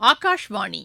ஆகாஷ்வாணி.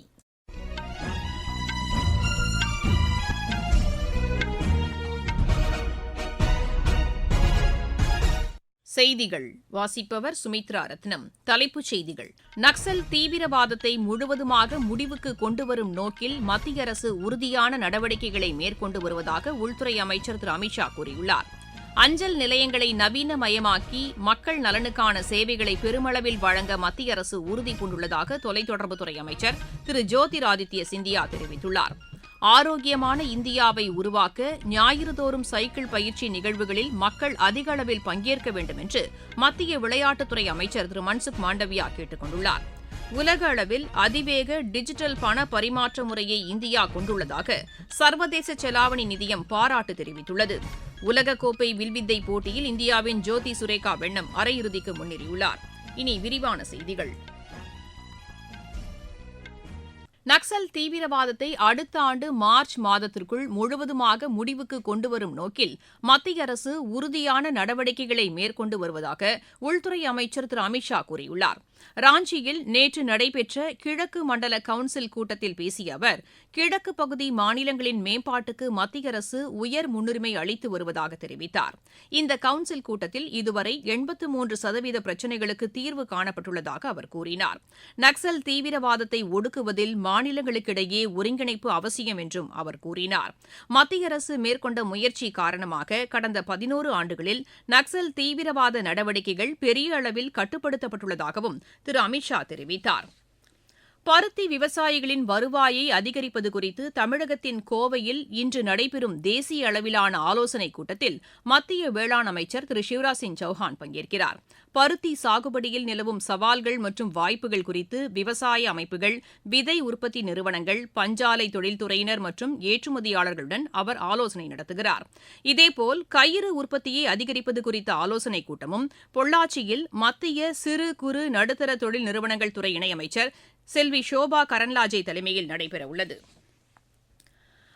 செய்திகள். வாசிப்பவர் சுமித்ரா ரத்னம். தலைப்புச் செய்திகள். நக்சல் தீவிரவாதத்தை முழுவதுமாக முடிவுக்கு கொண்டுவரும் நோக்கில் மத்திய அரசு உறுதியான நடவடிக்கைகளை மேற்கொண்டு வருவதாக உள்துறை அமைச்சர் திரு அமித்ஷா கூறியுள்ளார். அஞ்சல் நிலையங்களை நவீனமயமாக்கி மக்கள் நலனுக்கான சேவைகளை பெருமளவில் வழங்க மத்திய அரசு உறுதி பூண்டுள்ளதாக தொலைத்தொடர்புத்துறை அமைச்சர் திரு ஜோதிராதித்ய சிந்தியா தெரிவித்துள்ளார். ஆரோக்கியமான இந்தியாவை உருவாக்க ஞாயிறுதோறும் சைக்கிள் பயிற்சி நிகழ்வுகளில் மக்கள் அதிக அளவில் பங்கேற்க வேண்டும் என்று மத்திய விளையாட்டுத்துறை அமைச்சர் திரு மன்சுக் மாண்டவியா கேட்டுக் கொண்டுள்ளாா் உலக அளவில் அதிவேக டிஜிட்டல் பண பரிமாற்ற முறையை இந்தியா கொண்டுள்ளதாக சர்வதேச செலாவணி நிதியம் பாராட்டு தெரிவித்துள்ளது. உலகக்கோப்பை வில்வித்தை போட்டியில் இந்தியாவின் ஜோதி சுரேகா வெண்ணம் அரையிறுதிக்கு முன்னேறியுள்ளார். இனி விரிவான செய்திகள். நக்சல் தீவிரவாதத்தை அடுத்த ஆண்டு மார்ச் மாதத்திற்குள் முழுவதுமாக முடிவுக்கு கொண்டுவரும் நோக்கில் மத்திய அரசு உறுதியான நடவடிக்கைகளை மேற்கொண்டு வருவதாக உள்துறை அமைச்சர் திரு அமித்ஷா கூறியுள்ளார். ராஞ்சியில் நேற்று நடைபெற்ற கிழக்கு மண்டல கவுன்சில் கூட்டத்தில் பேசிய அவர் கிழக்கு பகுதி மாநிலங்களின் மேம்பாட்டுக்கு மத்திய அரசு உயர் முன்னுரிமை அளித்து வருவதாக தெரிவித்தார். இந்த கவுன்சில் கூட்டத்தில் இதுவரை எண்பத்து மூன்று சதவீத பிரச்சினைகளுக்கு தீர்வு காணப்பட்டுள்ளதாக அவர் கூறினார். நக்சல் தீவிரவாதத்தை ஒடுக்குவதில் மாநிலங்களுக்கிடையே ஒருங்கிணைப்பு அவசியம் என்றும் அவர் கூறினார். மத்திய அரசு மேற்கொண்ட முயற்சி காரணமாக கடந்த பதினோரு ஆண்டுகளில் நக்சல் தீவிரவாத நடவடிக்கைகள் பெரிய அளவில் கட்டுப்படுத்தப்பட்டுள்ளதாகவும் திரு அமித்ஷா தெரிவித்தார். பருத்தி விவசாயிகளின் வருவாயை அதிகரிப்பது குறித்து தமிழகத்தின் கோவையில் இன்று நடைபெறும் தேசிய அளவிலான ஆலோசனைக் கூட்டத்தில் மத்திய வேளாண் அமைச்சர் திரு சிவராஜ் சிங் சௌஹான் பங்கேற்கிறார். பருத்தி சாகுபடியில் நிலவும் சவால்கள் மற்றும் வாய்ப்புகள் குறித்து விவசாய அமைப்புகள் விதை உற்பத்தி நிறுவனங்கள் பஞ்சாலை தொழில்துறையினர் மற்றும் ஏற்றுமதியாளர்களுடன் அவர் ஆலோசனை நடத்துகிறார். இதேபோல் கயிறு உற்பத்தியை அதிகரிப்பது குறித்த ஆலோசனைக் கூட்டமும் பொள்ளாச்சியில் மத்திய சிறு குறு நடுத்தர தொழில் நிறுவனங்கள் துறை இணையமைச்சர் செல்வி ஷோபா கரன்லாஜே தலைமையில் நடைபெறவுள்ளது.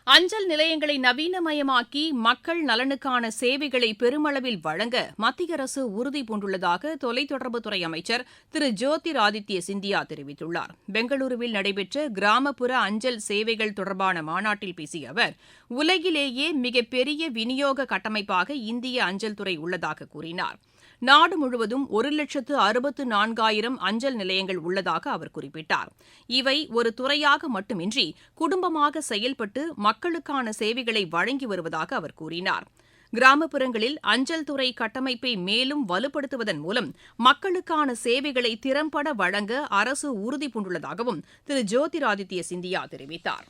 அஞ்சல் நிலையங்களை நவீனமயமாக்கி மக்கள் நலனுக்கான சேவைகளை பெருமளவில் வழங்க மத்திய அரசு உறுதி பூண்டுள்ளதாக தொலைத்தொடர்புத்துறை அமைச்சர் திரு ஜோதிர் ஆதித்ய சிந்தியா தெரிவித்துள்ளார். பெங்களூருவில் நடைபெற்ற கிராமப்புற அஞ்சல் சேவைகள் தொடர்பான மாநாட்டில் பேசிய அவர் உலகிலேயே மிகப்பெரிய விநியோக கட்டமைப்பாக இந்திய அஞ்சல் துறை உள்ளதாக கூறினார். நாடு முழுவதும் ஒரு லட்சத்து அறுபத்து நான்காயிரம் அஞ்சல் நிலையங்கள் உள்ளதாக அவர் குறிப்பிட்டார். இவை ஒரு துறையாக மட்டுமின்றி குடும்பமாக செயல்பட்டு மக்களுக்கான சேவைகளை வழங்கி வருவதாக அவர் கூறினார். கிராமப்புறங்களில் அஞ்சல் துறை கட்டமைப்பை மேலும் வலுப்படுத்துவதன் மூலம் மக்களுக்கான சேவைகளை திறம்பட வழங்க அரசு உறுதி பூண்டுள்ளதாகவும் திரு. ஜோதிராதித்ய சிந்தியா தெரிவித்தார்.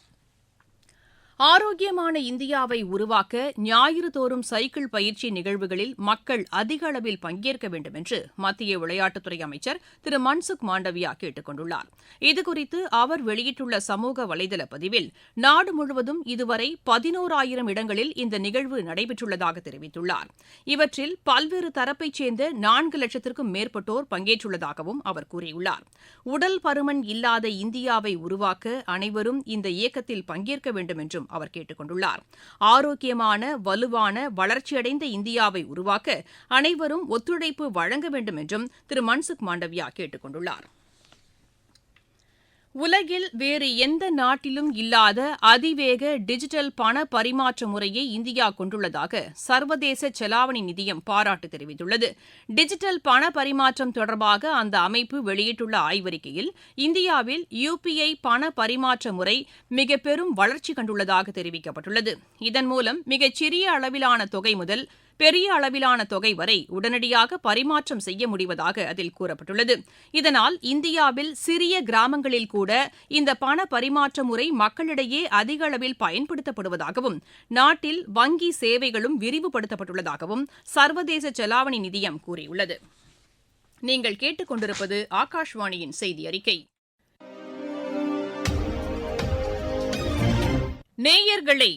ஆரோக்கியமான இந்தியாவை உருவாக்க ஞாயிறு தோறும் சைக்கிள் பயிற்சி நிகழ்வுகளில் மக்கள் அதிக அளவில் பங்கேற்க வேண்டும் என்று மத்திய விளையாட்டுத்துறை அமைச்சர் திரு மன்சுக் மாண்டவியா கேட்டுக் கொண்டுள்ளார். இதுகுறித்து அவர் வெளியிட்டுள்ள சமூக வலைதள பதிவில் நாடு முழுவதும் இதுவரை பதினோராயிரம் இடங்களில் இந்த நிகழ்வு நடைபெற்றுள்ளதாக தெரிவித்துள்ளார். இவற்றில் பல்வேறு தரப்பைச் சேர்ந்த நான்கு லட்சத்திற்கும் மேற்பட்டோர் பங்கேற்றுள்ளதாகவும் அவர் கூறியுள்ளார். உடல் பருமன் இல்லாத இந்தியாவை உருவாக்க அனைவரும் இந்த இயக்கத்தில் பங்கேற்க வேண்டும் என்றும் அவர் கேட்டுக் கொண்டுள்ளார் ஆரோக்கியமான வலுவான வளர்ச்சியடைந்த இந்தியாவை உருவாக்க அனைவரும் ஒத்துழைப்பு வழங்க வேண்டும் என்றும் திரு மன்சுக் மாண்டவியா கேட்டுக் கொண்டுள்ளாா் உலகில் வேறு எந்த நாட்டிலும் இல்லாத அதிவேக டிஜிட்டல் பண பரிமாற்ற முறையை இந்தியா கொண்டுள்ளதாக சர்வதேச செலாவணி நிதியம் பாராட்டு தெரிவித்துள்ளது. டிஜிட்டல் பண பரிமாற்றம் தொடர்பாக அந்த அமைப்பு வெளியிட்டுள்ள ஆய்வறிக்கையில் இந்தியாவில் யுபிஐ பண பரிமாற்ற முறை மிக பெரும் வளர்ச்சி கண்டுள்ளதாக தெரிவிக்கப்பட்டுள்ளது. இதன் மூலம் மிகச்சிறிய அளவிலான தொகை முதல் பெரிய அளவிலான தொகை வரை உடனடியாக பரிமாற்றம் செய்ய முடிவதாக அதில் கூறப்பட்டுள்ளது. இதனால் இந்தியாவில் சிறிய கிராமங்களில் கூட இந்த பண பரிமாற்ற முறை மக்களிடையே அதிக அளவில் பயன்படுத்தப்படுவதாகவும் நாட்டில் வங்கி சேவைகளும் விரிவுபடுத்தப்பட்டுள்ளதாகவும் சர்வதேச செலாவணி நிதியம் கூறியுள்ளது. நீங்கள் கேட்டுக்கொண்டிருப்பது ஆகாஷ்வாணியின் செய்தி அறிக்கை. நேயர்களை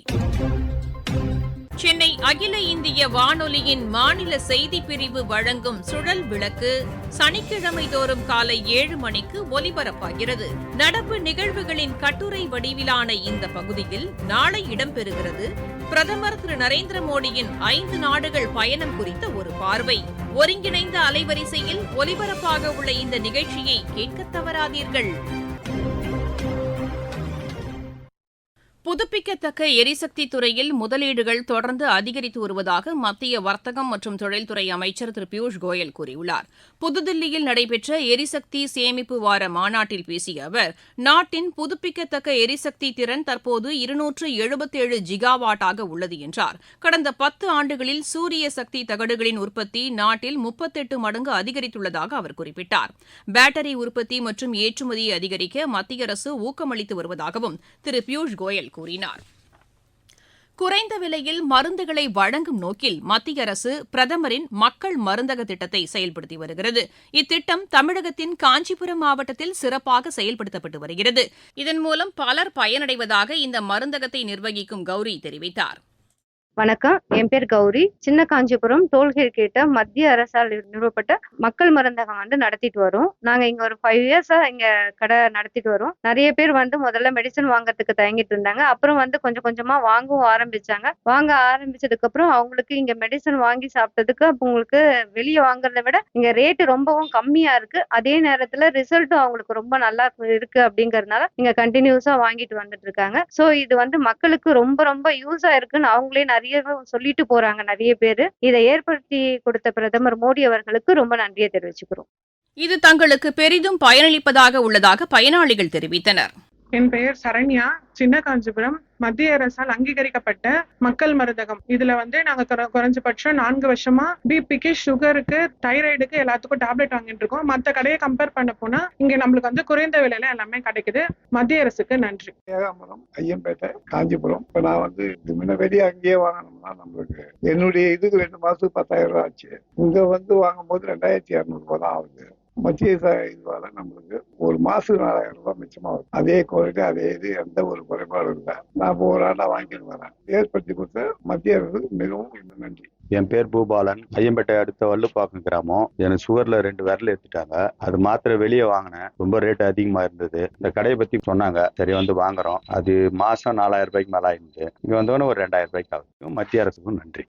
சென்னை அகில இந்திய வானொலியின் மாநில செய்திப் பிரிவு வழங்கும் சுழல் விளக்கு சனிக்கிழமை தோறும் காலை ஏழு மணிக்கு ஒலிபரப்பாகிறது. நடப்பு நிகழ்வுகளின் கட்டுரை வடிவிலான இந்த பகுதியில் நாளை இடம்பெறுகிறது. பிரதமர் திரு நரேந்திர மோடியின் ஐந்து நாடுகள் பயணம் குறித்த ஒரு பார்வை. ஒருங்கிணைந்த அலைவரிசையில் ஒலிபரப்பாக உள்ள இந்த நிகழ்ச்சியை கேட்க தவறாதீர்கள். புதுப்பிக்கத்தக்க எரிசக்தி துறையில் முதலீடுகள் தொடர்ந்து அதிகரித்து வருவதாக மத்திய வர்த்தகம் மற்றும் தொழில்துறை அமைச்சர் திரு பியூஷ் கோயல் கூறியுள்ளார். புதுதில்லியில் நடைபெற்ற எரிசக்தி சேமிப்பு வார மாநாட்டில் பேசிய அவர் நாட்டின் புதுப்பிக்கத்தக்க எரிசக்தி திறன் தற்போது இருநூற்று எழுபத்தேழு ஜிகாவாட்டாக உள்ளது என்றார். கடந்த பத்து ஆண்டுகளில் சூரிய சக்தி தகடுகளின் உற்பத்தி நாட்டில் முப்பத்தெட்டு மடங்கு அதிகரித்துள்ளதாக அவர் குறிப்பிட்டார். பேட்டரி உற்பத்தி மற்றும் ஏற்றுமதியை அதிகரிக்க மத்திய அரசு ஊக்கமளித்து வருவதாகவும் திரு பியூஷ் கோயல் கூறினார். குறைந்த விலையில் மருந்துகளை வழங்கும் நோக்கில் மத்திய அரசு பிரதமரின் மக்கள் மருந்தக திட்டத்தை செயல்படுத்தி வருகிறது. இத்திட்டம் தமிழகத்தின் காஞ்சிபுரம் மாவட்டத்தில் சிறப்பாக செயல்படுத்தப்பட்டு வருகிறது. இதன் மூலம் பலர் பயனடைவதாக இந்த மருந்தகத்தை நிர்வகிக்கும் கௌரி தெரிவித்தார். வணக்கம். என் பேர் கௌரி. சின்ன காஞ்சிபுரம் டோல்கேட் கிட்ட மத்திய அரசால் நிறுவப்பட்ட மக்கள் மருந்தகம் வந்து நடத்திட்டு வரோம். நாங்க இங்க ஒரு ஃபைவ் இயர்ஸா இங்க கடை நடத்திட்டு வரோம். நிறைய பேர் வந்து முதல்ல மெடிசன் வாங்குறதுக்கு தயங்கிட்டு இருந்தாங்க. அப்புறம் வந்து கொஞ்சம் கொஞ்சமா வாங்கவும் ஆரம்பிச்சாங்க. வாங்க ஆரம்பிச்சதுக்கு அப்புறம் அவங்களுக்கு இங்க மெடிசன் வாங்கி சாப்பிட்டதுக்கு அப்ப உங்களுக்கு வெளியே வாங்குறத விட இங்க ரேட்டு ரொம்பவும் கம்மியா இருக்கு. அதே நேரத்துல ரிசல்ட்டும் அவங்களுக்கு ரொம்ப நல்லா இருக்கு அப்படிங்கறதுனால இங்க கண்டினியூஸா வாங்கிட்டு வந்துட்டு இருக்காங்க. சோ இது வந்து மக்களுக்கு ரொம்ப ரொம்ப யூஸா இருக்குன்னு அவங்களே நிறைய சொல்லிட்டு போறாங்க நிறைய பேரு. இதை ஏற்படுத்தி கொடுத்த பிரதமர் மோடி அவர்களுக்கு ரொம்ப நன்றியை தெரிவிச்சுக்கிறோம். இது தங்களுக்கு பெரிதும் பயனளிப்பதாக உள்ளதாக பயனாளிகள் தெரிவித்தனர். என் பெயர் சரண்யா. சின்ன காஞ்சிபுரம். மத்திய அரசால் அங்கீகரிக்கப்பட்ட மக்கள் மருந்தகம். இதுல வந்து நாங்க குற- குறைஞ்சபட்சம் நான்கு வருஷமா பிபிக்கு சுகருக்கு தைராய்டுக்கு எல்லாத்துக்கும் டேப்லெட் வாங்கிட்டு இருக்கோம். மத்த கடையை கம்பேர் பண்ண போனா இங்க நம்மளுக்கு வந்து குறைந்த விலையில எல்லாமே கிடைக்குது. மத்திய அரசுக்கு நன்றி. ஏகாம்பரம் ஐயம்பேட்டை காஞ்சிபுரம். இப்ப நான் வந்து முன்ன வெளியே அங்கேயே வாங்கணும்னா நம்மளுக்கு என்னுடைய இதுக்கு ரெண்டு மாசத்துக்கு பத்தாயிரம் ரூபாய் ஆச்சு. இங்க வந்து வாங்கும்போது ரெண்டாயிரத்தி இரநூறுபா தான் ஆகுது. மத்திய ச- இதுவால நம்மளுக்கு ஒரு மாசத்துக்கு நாலாயிரம் ரூபாய் மிச்சமாகுது. அதே குவாலிட்டி அதே இது எந்த ஒரு குறைபாடும் இல்லை. நான் இப்போ ஒரு ஆண்டா வாங்கிட்டு வரேன். ஏற்படுத்தி கொடுத்த மத்திய அரசுக்கு மிகவும் நன்றி. என் பேர் பூபாலன். ஐயம்பேட்டை அடுத்த வல்லுப்பாக்கம் கிராமம். எனக்கு சுகர்ல ரெண்டு விரல் எடுத்துட்டாங்க. அது மாத்திரை வெளியே வாங்கினேன். ரொம்ப ரேட் அதிகமா இருந்தது. இந்த கடையை பத்தி சொன்னாங்க. சரி வந்து வாங்குறோம். அது மாசம் நாலாயிரம் ரூபாய்க்கு மேல ஆயிருந்தது இங்க வந்தோடனே ஒரு ரெண்டாயிரம் ரூபாய்க்கு ஆகுது. மத்திய அரசுக்கும் நன்றி.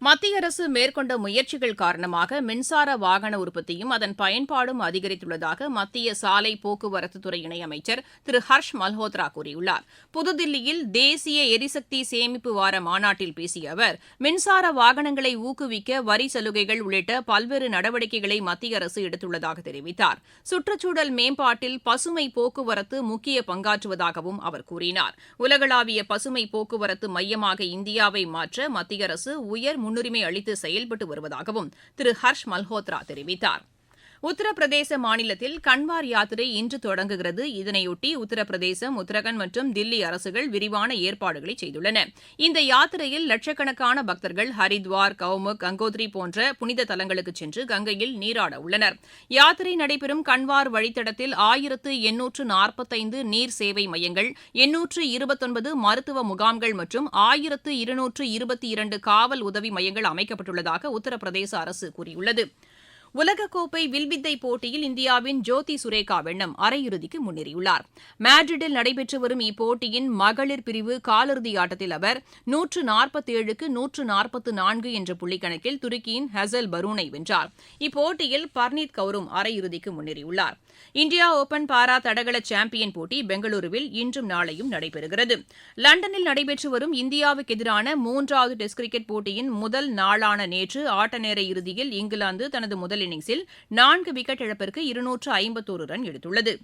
மத்திய அரசு மேற்கொண்ட முயற்சிகள் காரணமாக மின்சார வாகன உற்பத்தியும் அதன் பயன்பாடும் அதிகரித்துள்ளதாக மத்திய சாலை போக்குவரத்துத்துறை இணையமைச்சர் திரு ஹர்ஷ் மல்ஹோத்ரா கூறியுள்ளார். புதுதில்லியில் தேசிய எரிசக்தி சேமிப்பு வார மாநாட்டில் பேசிய அவர் மின்சார வாகனங்களை ஊக்குவிக்க வரி சலுகைகள் உள்ளிட்ட பல்வேறு நடவடிக்கைகளை மத்திய அரசு எடுத்துள்ளதாக தெரிவித்தார். சுற்றுச்சூழல் மேம்பாட்டில் பசுமை போக்குவரத்து முக்கிய பங்காற்றுவதாகவும் அவர் கூறினார். உலகளாவிய பசுமை போக்குவரத்து மையமாக இந்தியாவை மாற்ற மத்திய அரசு உயர் முன்னுரிமை அளித்து செயல்பட்டு வருவதாகவும் திரு ஹர்ஷ் மல்ஹோத்ரா தெரிவித்தார். உத்தரப்பிரதேச மாநிலத்தில் கன்வார் யாத்திரை இன்று தொடங்குகிறது. இதனையொட்டி உத்தரப்பிரதேசம் உத்தரகண்ட் மற்றும் தில்லி அரசுகள் விரிவான ஏற்பாடுகளை செய்துள்ளன. இந்த யாத்திரையில் லட்சக்கணக்கான பக்தர்கள் ஹரித்வார் கவுமுக் கங்கோத்ரி போன்ற புனித தலங்களுக்கு சென்று கங்கையில் நீராட உள்ளனர். யாத்திரை நடைபெறும் கன்வார் வழித்தடத்தில் ஆயிரத்து எண்ணூற்று நாற்பத்தைந்து நீர் சேவை மையங்கள் எண்ணூற்று இருபத்தொன்பது மருத்துவ முகாம்கள் மற்றும் ஆயிரத்து இருநூற்று இருபத்தி இரண்டு காவல் உதவி மையங்கள் அமைக்கப்பட்டுள்ளதாக உத்தரப்பிரதேச அரசு கூறியுள்ளது. உலகக்கோப்பை வில்வித்தை போட்டியில் இந்தியாவின் ஜோதி சுரேகா வெண்ணம் அரையிறுதிக்கு முன்னேறியுள்ளார். மேட்ரிடில் நடைபெற்று வரும் இப்போட்டியின் மகளிர் பிரிவு காலிறுதி ஆட்டத்தில் அவர் நூற்று நாற்பத்தேழுக்கு நூற்று நாற்பத்து நான்கு என்ற புள்ளிக்கணக்கில் துருக்கியின் ஹசல் பரூனை வென்றார். இப்போட்டியில் பர்னீத் கவுரும் அரையிறுதிக்கு முன்னேறியுள்ளார். இந்தியா ஓபன் பாரா தடகள சாம்பியன் போட்டி பெங்களூருவில் இன்றும் நாளையும் நடைபெறுகிறது. லண்டனில் நடைபெற்று வரும் இந்தியாவுக்கு எதிரான மூன்றாவது டெஸ்ட் கிரிக்கெட் போட்டியின் முதல் நாளான நேற்று ஆட்ட நேர இறுதியில் இங்கிலாந்து தனது முதல் இன்னிங்ஸில் நான்கு விக்கெட் இழப்பிற்கு இருநூற்று ஐம்பத்தோரு ரன் எடுத்துள்ளது.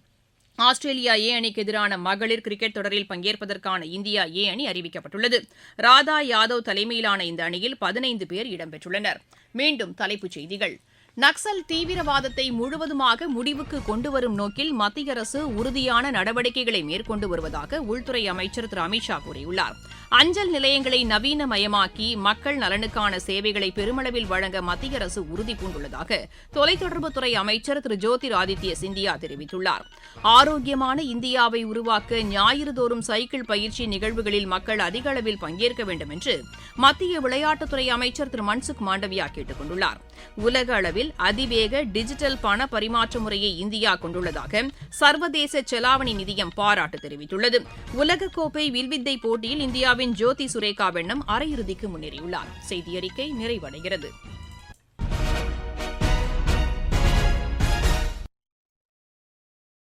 ஆஸ்திரேலியா ஏ அணிக்கு எதிரான மகளிர் கிரிக்கெட் தொடரில் பங்கேற்பதற்கான இந்தியா ஏ அணி அறிவிக்கப்பட்டுள்ளது. ராதா யாதவ் தலைமையிலான இந்த அணியில் பதினைந்து பேர் இடம்பெற்றுள்ளனர். மீண்டும் தலைப்புச் செய்திகள். நக்சல் தீவிரவாதத்தை முழுவதுமாக முடிவுக்கு கொண்டுவரும் நோக்கில் மத்திய அரசு உறுதியான நடவடிக்கைகளை மேற்கொண்டு வருவதாக உள்துறை அமைச்சர் திரு. அமித்ஷா கூறியுள்ளார். அஞ்சல் நிலையங்களை நவீனமயமாக்கி மக்கள் நலனுக்கான சேவைகளை பெருமளவில் வழங்க மத்திய அரசு உறுதி பூண்டுள்ளதாக தொலைத்தொடர்புத்துறை அமைச்சர் திரு. ஜோதிர் ஆதித்ய சிந்தியா தெரிவித்துள்ளார். ஆரோக்கியமான இந்தியாவை உருவாக்க ஞாயிறுதோறும் சைக்கிள் பயிற்சி நிகழ்வுகளில் மக்கள் அதிக அளவில் பங்கேற்க வேண்டும் என்று மத்திய விளையாட்டுத்துறை அமைச்சர் திரு. மன்சுக் மாண்டவியா கேட்டுக் கொண்டுள்ளாா் உலக அளவில் அதிவேக டிஜிட்டல் பண பரிமாற்ற முறையை இந்தியா கொண்டுள்ளதாக சர்வதேச செலாவணி நிதியம் பாராட்டு தெரிவித்துள்ளது. உலகக்கோப்பை வில்வித்தை போட்டியில் இந்தியாவின் ஜோதி சுரேகா வெண்ணம் அரையிறுதிக்கு முன்னேறியுள்ளார். செய்தி அறிக்கை நிறைவடைகிறது.